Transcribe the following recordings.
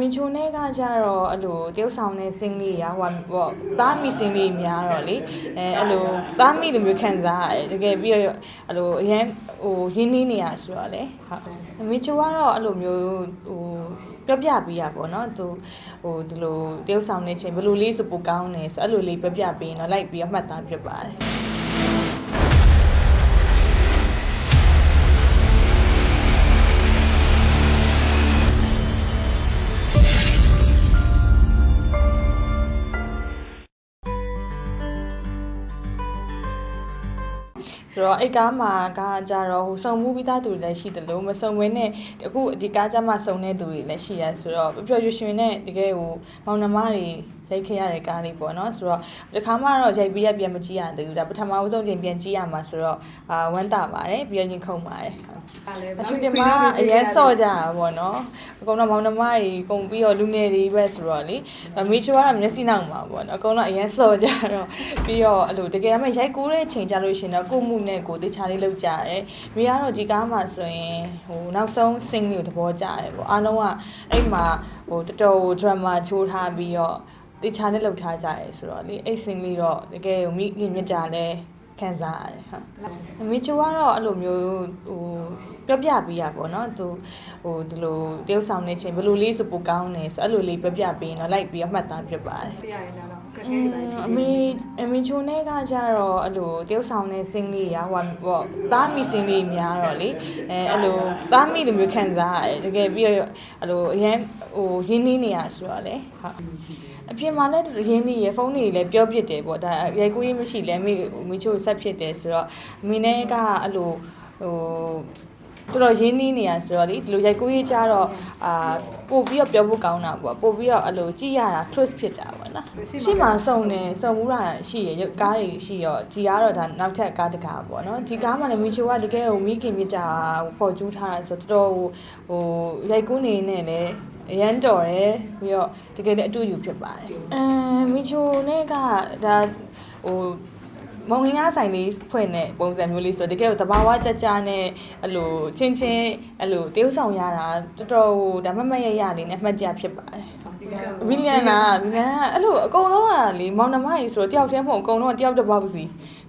မီချိုနဲ့ကကြတော့အဲ့လိုတရုတ်ဆောင်တဲ့စင်းလေးရာဟိုပေါ့သားမီစင်းလေးများတော့လေအဲအဲ့လိုသားမီလိုမျိုးခံစားရတယ်တကယ်ပြီးတော့အဲ့လိုအရင်ဟိုရင်းနှီးနေရဆိုတော့လေဟုတ်မီချိုကတော့အဲ့လိုမျိုးဟိုပြောပြပေးရပေါ့နော်သူဟိုဒီလိုတရုတ်ဆောင်နေချင်းဘယ်လိုလေးစပိုကောင်းနေဆိုအဲ့လိုလေးပြောပြပေးရင်တော့လိုက်ပြီးတော့မှတ်သားဖြစ်ပါတယ် ဆိုတော့အဲ့ကားမှာကားကြတော့ဟိုစုံမှုပြီးသားသူတွေလည်းရှိတယ်လို့မစုံဘဲနဲ့အခုဒီကားကြမှာစုံတဲ့သူတွေလည်းရှိရဆိုတော့ပျော်ရွှင်ရွှင်နဲ့တကယ်ဟိုမောင်နှမတွေ ရိုက်ခဲ့ရတဲ့ကားလေးပေါ့နော်ဆိုတော့ဒီခါမှတော့ရိုက်ပြီးရပြန်မကြည့်ရသေးဘူးဒါပထမဦးဆုံးချိန်ပြန်ကြည့်ရမှာဆိုတော့အာဝမ်းသာပါတယ်ပြီးရချင်းခုန်ပါတယ်ဒါလည်းအရှူတင်မှာအရင်ဆော့ကြတာပေါ့နော်အကုန်လုံးမောင်နှမတွေကုန်ပြီးတော့လူငယ်တွေပဲဆိုတော့လေမေချိုကတော့မျက်စိနောက်မှာပေါ့နော်အကုန်လုံးအရင်ဆော့ကြတော့ပြီးတော့အဲ့လိုတကယ်မှရိုက်ကူးတဲ့ချိန်ကြလို့ရှင်တော့ကိုမှုနဲ့ကိုတခြားလေးလောက်ကြတယ်မိကတော့ဒီကားမှာဆိုရင်ဟိုနောက်ဆုံး sing လေးကိုသဘောကျတယ်ပေါ့အားလုံးကအဲ့မှာဟိုတော်တော် drama ချိုးထားပြီးတော့ တခြားလေးလောက်ထားကြရဲဆိုတော့လေအဲ့ sing လေးတော့တကယ်မိခင်မြတ်တာလဲခံစားရတယ်ဟုတ်အမေချိုကတော့အဲ့လိုမျိုးဟို ပြောပြပေးရပေါ့နော်သူဟိုဒီလိုတရုတ်ဆောင်နေချင်းဘယ်လိုလေးစပိုကောင်းနေဆိုအဲ့လိုလေးပြောပြပေးရင်တော့လိုက်ပြီးတော့မှတ်သားဖြစ်ပါတယ်ပြရရင်တော့ကဲအကဲင်းပါရှိအမေအမေချိုနဲ့ကကြတော့အဲ့လိုတရုတ်ဆောင်တဲ့စင်းလေးရာဟိုပေါ့သားမီစင်းလေးများတော့လေအဲအဲ့လိုသားမီလိုမျိုးခံစားရတယ်တကယ်ပြီးတော့အဲ့လိုအရင်ဟိုရင်းနှီးနေရဆိုတော့လေဟုတ်အပြင်မှာလည်းရင်းနှီးရဖုန်းတွေလည်းပြောပြစ်တယ်ပေါ့ဒါရိုက်ကူးရေးမရှိလဲမိမိချိုဆက်ဖြစ်တယ်ဆိုတော့အမေနဲ့ကအဲ့လိုဟို တော်တော်ရင်းနှီးနေရဆိုတော့လေဒီလိုရိုက်ကူးရေးကြတော့အာပို့ပြီးတော့ပြောဖို့ကောင်းတာပေါ့ပို့ပြီးတော့အဲ့လိုကြည့်ရတာ close ဖြစ်တာပေါ့နော်ရှိမှစုံတယ်စုံမှုတာရှိရရုပ်ကားတွေရှိရောဒီကားတော့ဒါနောက်ထပ်ကားတကားပေါ့နော်ဒီကားမှလည်းမီချိုကတကယ်ဟိုမိခင်မြစ်တာပေါ်ကျူးထားတာဆိုတော့တော်တော်ဟိုရိုက်ကူးနေနေလေအရန်တော်တယ်ပြီးတော့တကယ်လည်းအတူယူဖြစ်ပါတယ်အဲမီချိုနဲ့ကဒါဟို မုံငင်းကားဆိုင်လေးဖွင့်တဲ့ပုံစံမျိုးလေးဆိုတကယ်ကိုတဘာဝကြကြနဲ့အဲ့လိုချင်းချင်းအဲ့လိုတရုပ်ဆောင်ရတာတော်တော်ဟိုဒါမမရရလေးနဲ့အမှတ်ကြဖြစ်ပါတယ်မီလီယံနာမီလီယံအဲ့လိုအကုန်လုံးကလေမောင်နှမကြီးဆိုတော့တယောက်တည်းမဟုတ်အကုန်လုံးကတယောက်တစ်ပေါက်စီ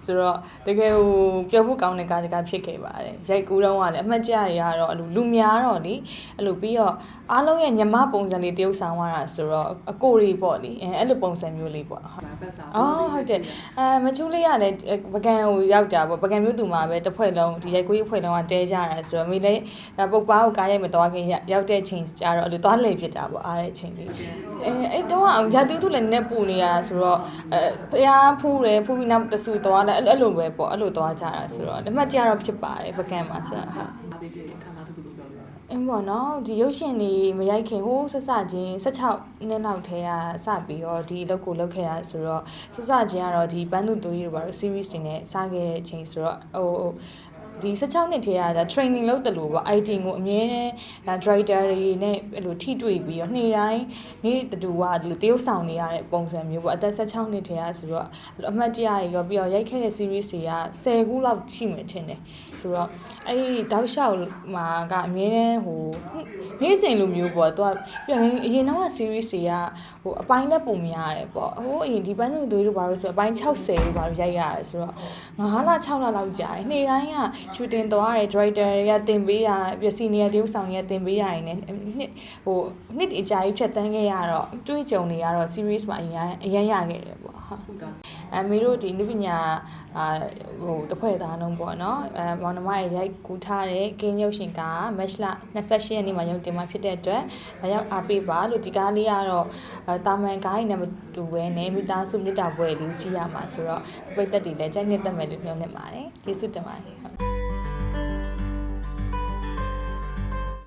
ဆိုတော့တကယ်ဟိုပြောဖို့ကောင်းတဲ့ကားတကားဖြစ်ခဲ့ပါတယ်ရိုက်ကူးတော့ကလည်းအမှတ်ကြရရတော့အဲ့လိုလူများတော့လေအဲ့လိုပြီးတော့အားလုံးရဲ့ညမပုံစံလေးတရုပ်ဆောင်ရတာဆိုတော့အကိုရီပေါ့လေအဲအဲ့လိုပုံစံမျိုးလေးပေါ့ဟုတ်ဘက်ဆောင်အော်ဟုတ်တယ်အဲမချူလေးကလည်းပကံကိုရောက်တာပေါ့ပကံမျိုးသူမှာပဲတစ်ဖွဲ့လုံးဒီရိုက်ကိုကြီးဖွဲ့လုံးကတဲကြတာဆိုတော့မိလည်းပုတ်ပါကိုကားရိုက်မသွားခင်ရောက်တဲ့ချိန်ကျတော့အဲ့လိုသွားလေဖြစ်တာပေါ့အားတဲ့ချိန်လေးအဲအဲ့တော့ရာတူးသူလည်းနည်းနည်းပူနေရဆိုတော့အဲဖျားဖူးတယ်ဖူးပြီးနောက်တဆူသွားလဲအဲ့လိုပဲပေါ့အဲ့လိုသွားကြတာဆိုတော့လက်မှတ်ကြတော့ဖြစ်ပါတယ်ပကံမှာဆိုဟုတ် င်းပေါ့နော်ဒီရုပ်ရှင်တွေမရိုက်ခင်ဟိုးဆက်စချင်း16နှစ်လောက်ထဲကစပြီးတော့ဒီအလုပ်ကိုလုပ်ခဲ့တာဆိုတော့ဆက်စချင်းကတော့ဒီဘန်းသူတူကြီးတို့ဘာလို့ series တွေနဲ့စခဲ့တဲ့အချိန်ဆိုတော့ဟို ဒီ16နှစ်ထဲကဒါ training လုပ်တယ်လို့ပေါ့ IT ကိုအမြဲတမ်းဒါ director တွေနဲ့အဲ့လိုထိတွေ့ပြီးတော့နေ့တိုင်းနေ့တူကဒီလိုတရုပ်ဆောင်နေရတဲ့ပုံစံမျိုးပေါ့အသက်16နှစ်ထဲကဆိုတော့အဲ့လိုအမှတ်တရတွေရောပြီးတော့ရိုက်ခဲ့တဲ့ series တွေက10ခုလောက်ရှိမှထင်တယ်ဆိုတော့အဲ့ဒီတောက်လျှောက်မှာကအမြဲတမ်းဟိုနေ့စဉ်လိုမျိုးပေါ့သူကပြန်အရင်တော့ series တွေကဟိုအပိုင်းလက်ပုံများရတယ်ပေါ့ဟိုအရင်ဒီပန်းသူတွေတို့ဘာလို့ဆိုအပိုင်း60တို့ဘာလို့ရိုက်ရတယ်ဆိုတော့9လ6လလောက်ကြာတယ်နေ့တိုင်းက shooting သွားရတယ် director တွေကတင်ပေးရပြီး senior တယောက်ဆောင်တွေကတင်ပေးရရင်လည်းနှစ်ဟိုနှစ်အကြာကြီးဖြတ်တန်းခဲ့ရတော့တွေးကြုံနေရတော့ series မှာအရင်အရင်ရခဲ့တယ်ပေါ့ဟုတ်ဟုတ်ကဲ့အမေတို့ဒီနုပညာအာဟိုတစ်ဖွဲ့သားလုံးပေါ့နော်အဲမောင်နှမရဲ့ရိုက်ကူးထားတဲ့ကင်းရုပ်ရှင်ကမက်လ28ရက်နေ့မှာရုပ်တင်မှာဖြစ်တဲ့အတွက်ဒါရောက်အားပေးပါလို့ဒီကားလေးကတော့အဲတာမန်ကားကြီးနဲ့မတူဘဲနဲ့မိသားစုမြတ်တာပွဲလေးကြည့်ရမှာဆိုတော့ပြည်သက်တွေလည်းကြိုက်နှစ်သက်မယ်လို့ပြောနေပါတယ်ကျေးဇူးတင်ပါတယ်ဟုတ်